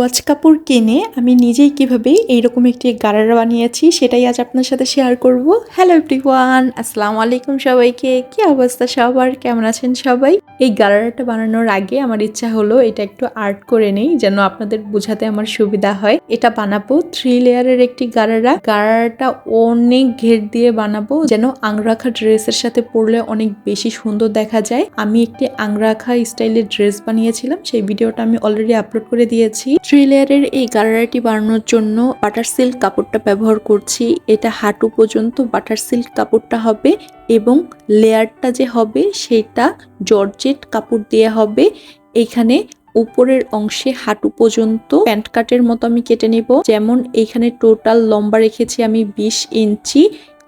গজ কাপড় কিনে আমি নিজেই কীভাবে এইরকম একটি গারারা বানিয়েছি সেটাই আজ আপনার সাথে শেয়ার করব। হ্যালো এভরিওয়ান আসসালামু আলাইকুম সবাইকে। কি অবস্থা সবার? কেমন আছেন সবাই? এই গারারাটা বানানোর আগে আমার ইচ্ছা হলো এটা একটু আর্ট করে নেই, যেন আপনাদের বোঝাতে আমার সুবিধা হয়। এটা বানাবো থ্রি লেয়ারের একটি গারারা। গারারাটা অনেক ঘের দিয়ে বানাবো, যেন আংরাখা ড্রেসের সাথে পরলে অনেক বেশি সুন্দর দেখা যায়। আমি একটি আংরাখা স্টাইলের ড্রেস বানিয়েছিলাম, সেই ভিডিওটা আমি অলরেডি আপলোড করে দিয়েছি। থ্রি লেয়ারের এই গারারাটি বানানোর জন্য বাটার সিল্ক কাপড়টা ব্যবহার করছি। এটা হাঁটু পর্যন্ত বাটার সিল্ক কাপড়টা হবে এবং লেয়ারটা যে হবে সেটা জর্জেট কাপড় দিয়ে হবে। এখানে উপরের অংশে হাঁটু পর্যন্ত প্যান্ট কাটের মতো আমি কেটে নিব। যেমন এখানে টোটাল লম্বা রেখেছি আমি বিশ ইঞ্চি,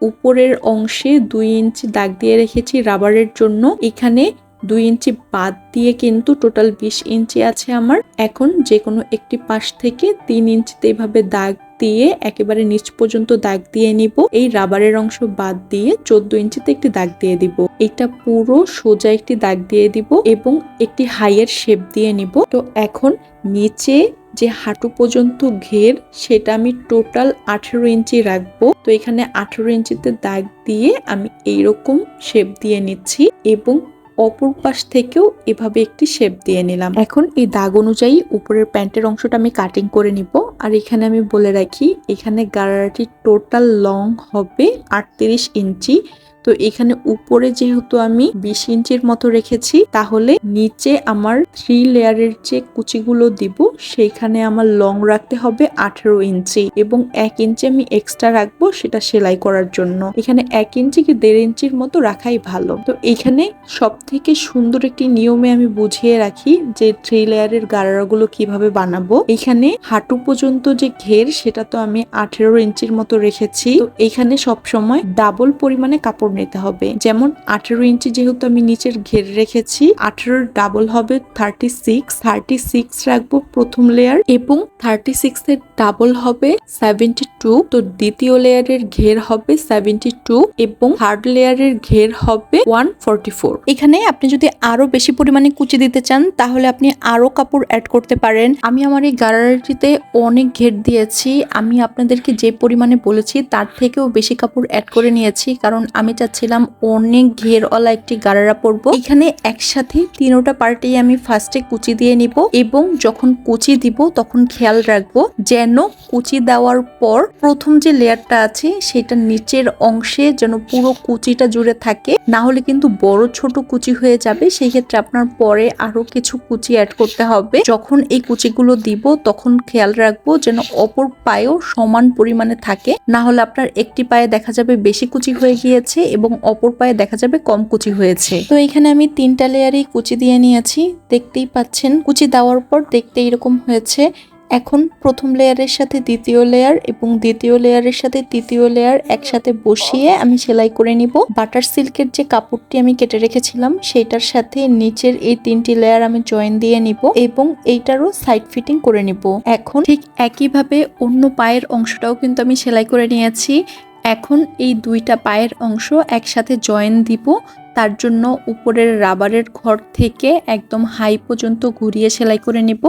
উপরের অংশে দুই ইঞ্চি দাগ দিয়ে রেখেছি রাবারের জন্য। এখানে দুই ইঞ্চি বাদ দিয়ে কিন্তু টোটাল বিশ ইঞ্চি আছে আমার। এখন যে কোনো একটি পাশ থেকে তিন ইঞ্চিতে এভাবে দাগ দিয়ে একেবারে নিচ পর্যন্ত দাগ দিয়ে নিব। এই রাবারের অংশ বাদ দিয়ে চোদ্দ ইঞ্চিতে একটি দাগ দিয়ে দিব। এটা পুরো সোজা একটি দাগ দিয়ে দিব এবং একটি হাইয়ের শেপ দিয়ে নিব। তো এখন নিচে যে হাঁটু পর্যন্ত ঘের, সেটা আমি টোটাল আঠেরো ইঞ্চি রাখব। তো এখানে আঠেরো ইঞ্চিতে দাগ দিয়ে আমি এইরকম শেপ দিয়ে নিচ্ছি এবং অপর পাশ থেকেও এভাবে একটি শেপ দিয়ে নিলাম। এখন এই দাগ অনুযায়ী উপরের প্যান্টের অংশটা আমি কাটিং করে নিব। আর এখানে আমি বলে রাখি, এখানে গাড়াটি টোটাল লং হবে আটত্রিশ ইঞ্চি। তো এখানে উপরে যেহেতু আমি বিশ ইঞ্চির মতো রেখেছি, তাহলে নিচে আমার থ্রি লেয়ারের যে কুচিগুলো দিব, সেইখানে আমার লং রাখতে হবে আঠেরো ইঞ্চি এবং এক ইঞ্চি আমি এক্সট্রা রাখব সেটা সেলাই করার জন্য। এখানে এক ইঞ্চি কি দেড় ইঞ্চির মতো রাখাই ভালো। তো এখানে সব থেকে সুন্দর একটি নিয়মে আমি বুঝিয়ে রাখি যে থ্রি লেয়ারের গারারাগুলো কীভাবে বানাবো। এখানে হাঁটু পর্যন্ত যে ঘের, সেটা তো আমি আঠেরো ইঞ্চির মতো রেখেছি। তো এখানে সব সময় ডাবল পরিমাণে কাপড় নিতে হবে। যেমন আঠেরো ইঞ্চি যেহেতু আমি নিচের ঘের রেখেছি, আঠেরোর ডাবল হবে থার্টি সিক্স থার্টি সিক্স রাখব প্রথম লেয়ার এবং থার্টি সিক্স এর ডাবল হবে সেভেন্টি টু তো দ্বিতীয় লেয়ারের ঘের হবে সেভেন্টি টু এবং থার্ড লেয়ারের ঘের হবে ওয়ান ফোরটি ফোর এখানে আপনি যদি আরও বেশি পরিমাণে কুচি দিতে চান, তাহলে আপনি আরও কাপড় অ্যাড করতে পারেন। আমি আমার এই গারারিটিতে অনেক ঘের দিয়েছি। আমি আপনাদেরকে যে পরিমাণে বলেছি, তার থেকেও বেশি কাপড় অ্যাড করে নিয়েছি, কারণ আমি চাচ্ছিলাম অনেক ঘেরওয়ালা একটি গারারা পরবো। এখানে একসাথে তিনোটা পার্টি আমি ফার্স্টে কুচি দিয়ে নিব এবং যখন কুচি দিব তখন খেয়াল রাখব যেন কুচি দেওয়ার পর প্রথম যে লেয়ারটা আছে সেটা নিচের অংশে যেন পুরো কুচিটা জুড়ে থাকে, না হলে কিন্তু বড় ছোট কুচি হয়ে যাবে। সেই ক্ষেত্রে আপনার পরে আরও কিছু কুচি অ্যাড করতে হবে। যখন এই কুচিগুলো দিব তখন খেয়াল রাখব যেন অপর পায়েও সমান পরিমাণে থাকে, না হলে আপনার একটি পায়ে দেখা যাবে বেশি কুচি হয়ে গিয়েছে এবং অপর পায়ে দেখা যাবে কম কুচি হয়েছে। তো এখানে আমি তিনটা লেয়ারই কুচি দিয়ে নিয়েছি। দেখতেই পাচ্ছেন, কুচি দেওয়ার পর দেখতে এরকম হয়েছে। এখন প্রথম লেয়ারের সাথে দ্বিতীয় লেয়ার এবং দ্বিতীয় লেয়ারের সাথে তৃতীয় লেয়ার একসাথে বসিয়ে আমি সেলাই করে নিব। বাটার সিল্কের যে কাপড়টি আমি কেটে রেখেছিলাম, সেইটার সাথে নিচের এই তিনটি লেয়ার আমি জয়েন দিয়ে নিব এবং এইটারও সাইড ফিটিং করে নিব। এখন ঠিক একইভাবে অন্য পায়ের অংশটাও কিন্তু আমি সেলাই করে নিয়েছি। এখন এই দুইটা পায়ের অংশ একসাথে জয়েন দিব, তার জন্য উপরের রাবারের ঘর থেকে একদম হাই পর্যন্ত ঘুরিয়ে সেলাই করে নিব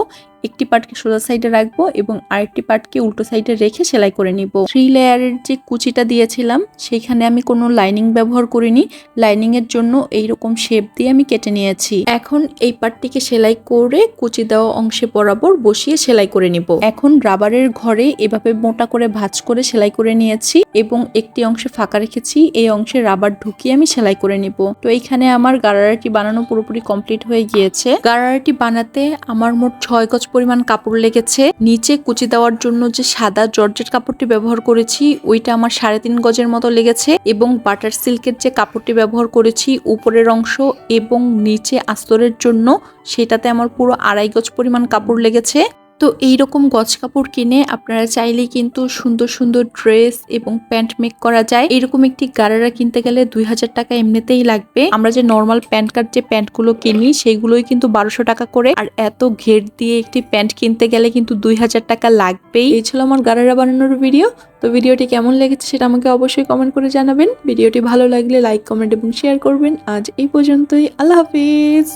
একটি পার্টকে সোজা সাইডে রাখব এবং আরেকটি পার্টকে উল্টো সাইডে রেখে সেলাই করে নিব। থ্রি লেয়ারের যে কুচিটা দিয়েছিলাম সেইখানে আমি কোনো লাইনিং ব্যবহার করিনি। লাইনিং এর জন্য এইরকম শেপ দিয়ে আমি কেটে নিয়েছি। এখন এই পার্টটিকে সেলাই করে কুচি দেওয়া অংশে বরাবর বসিয়ে সেলাই করে নিব। এখন রাবারের ঘরে এভাবে মোটা করে ভাঁজ করে সেলাই করে নিয়েছি এবং একটি অংশে ফাঁকা রেখেছি, এই অংশে রাবার ঢুকিয়ে আমি সেলাই করে নিব। তো এইখানে আমার গারারাটি বানানো পুরোপুরি কমপ্লিট হয়ে গিয়েছে। গারারাটি বানাতে আমার মোট ছয় গজ পরিমাণ কাপড় লেগেছে। নিচে কুচি দেওয়ার জন্য যে সাদা জর্জেট কাপড়টি ব্যবহার করেছি, ওইটা আমার সাড়ে তিন গজের মতো লেগেছে এবং বাটার সিল্কের যে কাপড়টি ব্যবহার করেছি উপরের অংশ এবং নিচে আস্তরের জন্য, সেটাতে আমার পুরো আড়াই গজ পরিমাণ কাপড় লেগেছে। তো এইরকম গজ কাপড় কিনে আপনারা চাইলেই কিন্তু সুন্দর সুন্দর ড্রেস এবং প্যান্ট মেক করা যায়। এরকম একটি গারারা কিনতে গেলে দুই হাজার টাকা এমনিতেই লাগবে। আমরা যে নর্মাল প্যান্ট কার্ড যে প্যান্টগুলো কিনি, সেগুলোই কিন্তু বারোশো টাকা করে। আর এত ঘের দিয়ে একটি প্যান্ট কিনতে গেলে কিন্তু দুই হাজার টাকা লাগবেই। এই ছিল আমার গারারা বানানোর ভিডিও। তো ভিডিওটি কেমন লেগেছে সেটা আমাকে অবশ্যই কমেন্ট করে জানাবেন। ভিডিওটি ভালো লাগলে লাইক কমেন্ট এবং শেয়ার করবেন। আজ এই পর্যন্তই। আল্লাহ হাফিজ।